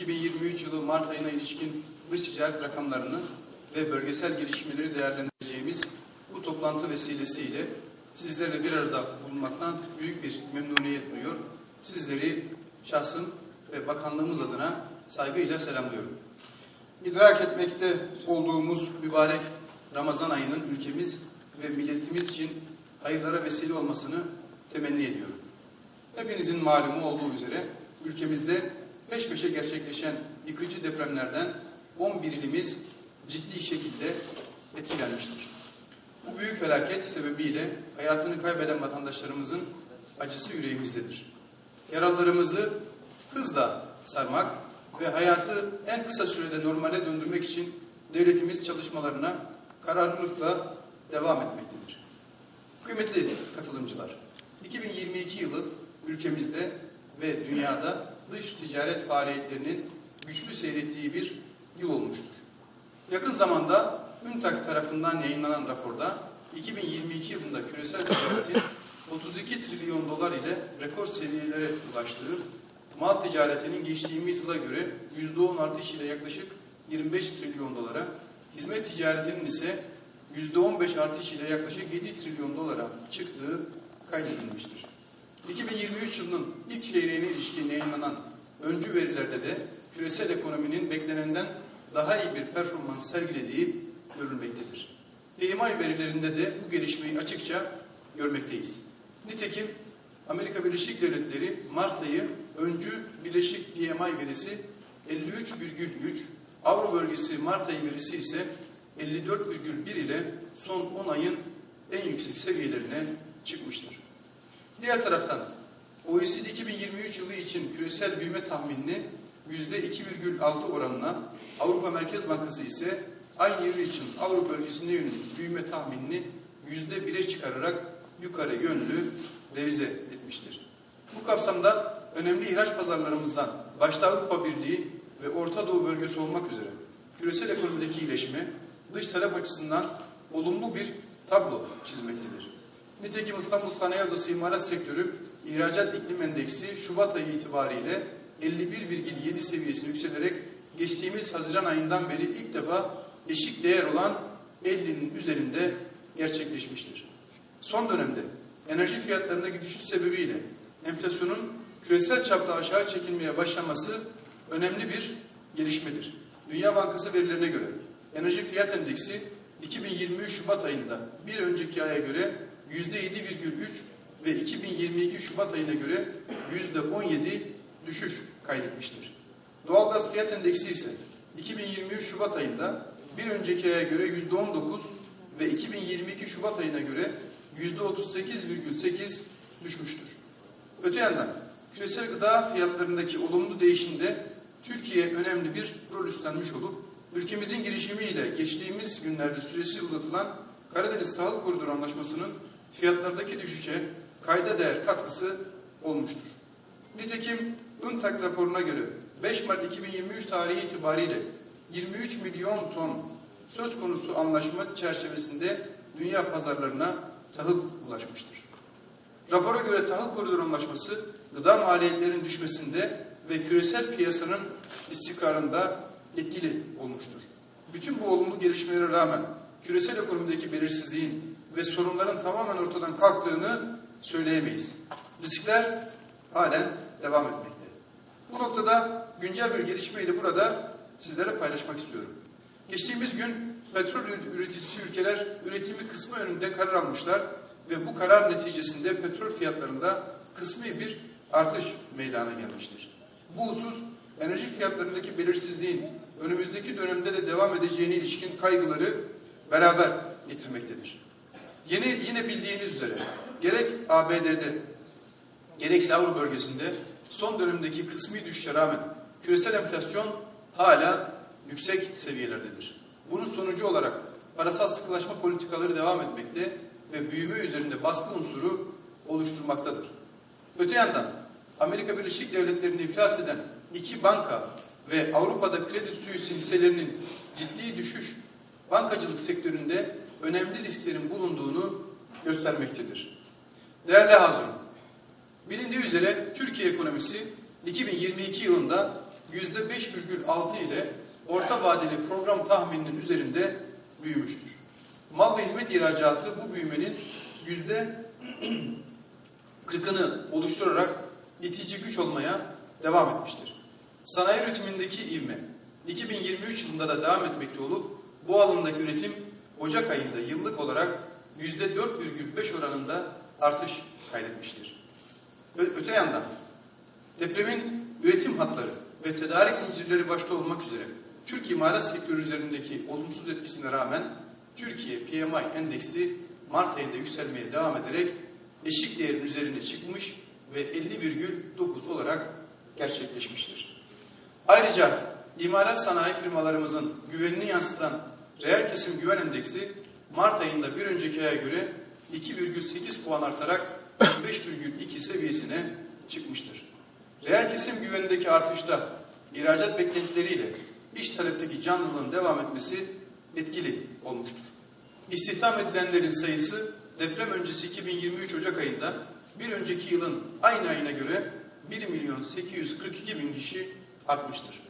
2023 yılı Mart ayına ilişkin dış ticaret rakamlarını ve bölgesel gelişmeleri değerlendireceğimiz bu toplantı vesilesiyle sizlerle bir arada bulunmaktan büyük bir memnuniyet duyuyor. Sizleri şahsım ve bakanlığımız adına saygıyla selamlıyorum. İdrak etmekte olduğumuz mübarek Ramazan ayının ülkemiz ve milletimiz için hayırlara vesile olmasını temenni ediyorum. Hepinizin malumu olduğu üzere ülkemizde peş peşe gerçekleşen yıkıcı depremlerden 11 ilimiz ciddi şekilde etkilenmiştir. Bu büyük felaket sebebiyle hayatını kaybeden vatandaşlarımızın acısı yüreğimizdedir. Yaralarımızı hızla sarmak ve hayatı en kısa sürede normale döndürmek için devletimiz çalışmalarına kararlılıkla devam etmektedir. Kıymetli katılımcılar, 2022 yılı ülkemizde ve dünyada dış ticaret faaliyetlerinin güçlü seyrettiği bir yıl olmuştur. Yakın zamanda ÜNTAK tarafından yayınlanan raporda 2022 yılında küresel ticaretin 32 trilyon dolar ile rekor seviyelere ulaştığı, mal ticaretinin geçtiğimiz yıla göre %10 artış ile yaklaşık 25 trilyon dolara, hizmet ticaretinin ise %15 artış ile yaklaşık 7 trilyon dolara çıktığı kaydedilmiştir. 2023 yılının ilk çeyreğine ilişkin yayınlanan öncü verilerde de küresel ekonominin beklenenden daha iyi bir performans sergilediği görülmektedir. PMI verilerinde de bu gelişmeyi açıkça görmekteyiz. Nitekim Amerika Birleşik Devletleri Mart ayı öncü Birleşik PMI verisi 53,3, Avro bölgesi Mart ayı verisi ise 54,1 ile son 10 ayın en yüksek seviyelerine çıkmıştır. Diğer taraftan OECD 2023 yılı için küresel büyüme tahminini %2,6 oranına, Avrupa Merkez Bankası ise aynı yıl için Avrupa bölgesinde yönelik büyüme tahminini %1'e çıkararak yukarı yönlü revize etmiştir. Bu kapsamda önemli ihraç pazarlarımızdan başta Avrupa Birliği ve Orta Doğu bölgesi olmak üzere küresel ekonomideki iyileşme dış talep açısından olumlu bir tablo çizmektedir. Nitekim İstanbul Sanayi Odası İmalat Sektörü İhracat İklim Endeksi Şubat ayı itibariyle 51,7 seviyesine yükselerek geçtiğimiz Haziran ayından beri ilk defa eşik değer olan 50'nin üzerinde gerçekleşmiştir. Son dönemde enerji fiyatlarındaki düşüş sebebiyle enflasyonun küresel çapta aşağı çekilmeye başlaması önemli bir gelişmedir. Dünya Bankası verilerine göre enerji fiyat endeksi 2023 Şubat ayında bir önceki aya göre %7,3 ve 2022 Şubat ayına göre %17 düşüş kaydetmiştir. Doğalgaz fiyat endeksi ise 2023 Şubat ayında bir önceki aya göre %19 ve 2022 Şubat ayına göre %38,8 düşmüştür. Öte yandan küresel gıda fiyatlarındaki olumlu değişimde Türkiye önemli bir rol üstlenmiş olup ülkemizin girişimiyle geçtiğimiz günlerde süresi uzatılan Karadeniz Tahıl Koridoru Anlaşması'nın fiyatlardaki düşüşe kayda değer katkısı olmuştur. Nitekim UNTAK raporuna göre 5 Mart 2023 tarihi itibariyle 23 milyon ton söz konusu anlaşma çerçevesinde dünya pazarlarına tahıl ulaşmıştır. Rapora göre tahıl koridoru anlaşması gıda maliyetlerinin düşmesinde ve küresel piyasanın istikrarında etkili olmuştur. Bütün bu olumlu gelişmelere rağmen küresel ekonomideki belirsizliğin ve sorunların tamamen ortadan kalktığını söyleyemeyiz. Riskler halen devam etmekte. Bu noktada güncel bir gelişmeyi burada sizlere paylaşmak istiyorum. Geçtiğimiz gün petrol üreticisi ülkeler üretimi kısmı önünde karar almışlar ve bu karar neticesinde petrol fiyatlarında kısmi bir artış meydana gelmiştir. Bu husus enerji fiyatlarındaki belirsizliğin önümüzdeki dönemde de devam edeceğine ilişkin kaygıları beraber getirmektedir. Yeni, yine bildiğiniz üzere gerek ABD'de gerekse Avrupa bölgesinde son dönemdeki kısmi düşüşe rağmen küresel enflasyon hala yüksek seviyelerdedir. Bunun sonucu olarak parasal sıkılaşma politikaları devam etmekte ve büyüme üzerinde baskı unsuru oluşturmaktadır. Öte yandan Amerika Birleşik Devletleri'ni iflas eden iki banka ve Avrupa'da kredi suyu hisselerinin ciddi düşüş bankacılık sektöründe önemli risklerin bulunduğunu göstermektedir. Değerli hazırım, bilindiği üzere Türkiye ekonomisi 2022 yılında yüzde 5,6 ile orta vadeli program tahmininin üzerinde büyümüştür. Mal ve hizmet ihracatı bu büyümenin yüzde 40'ını oluşturarak itici güç olmaya devam etmiştir. Sanayi üretimindeki ivme 2023 yılında da devam etmekte olup bu alandaki üretim Ocak ayında yıllık olarak %4,5 oranında artış kaydetmiştir. Öte yandan depremin üretim hatları ve tedarik zincirleri başta olmak üzere Türk imalat sektörü üzerindeki olumsuz etkisine rağmen Türkiye PMI endeksi Mart ayında yükselmeye devam ederek eşik değerin üzerine çıkmış ve 50,9 olarak gerçekleşmiştir. Ayrıca imalat sanayi firmalarımızın güvenini yansıtan reel kesim güven endeksi Mart ayında bir önceki aya göre 2,8 puan artarak 105,2 seviyesine çıkmıştır. Reel kesim güvenindeki artışta ihracat beklentileriyle iş talepteki canlılığın devam etmesi etkili olmuştur. İstihdam edilenlerin sayısı deprem öncesi 2023 Ocak ayında bir önceki yılın aynı ayına göre 1 milyon 842 bin kişi artmıştır.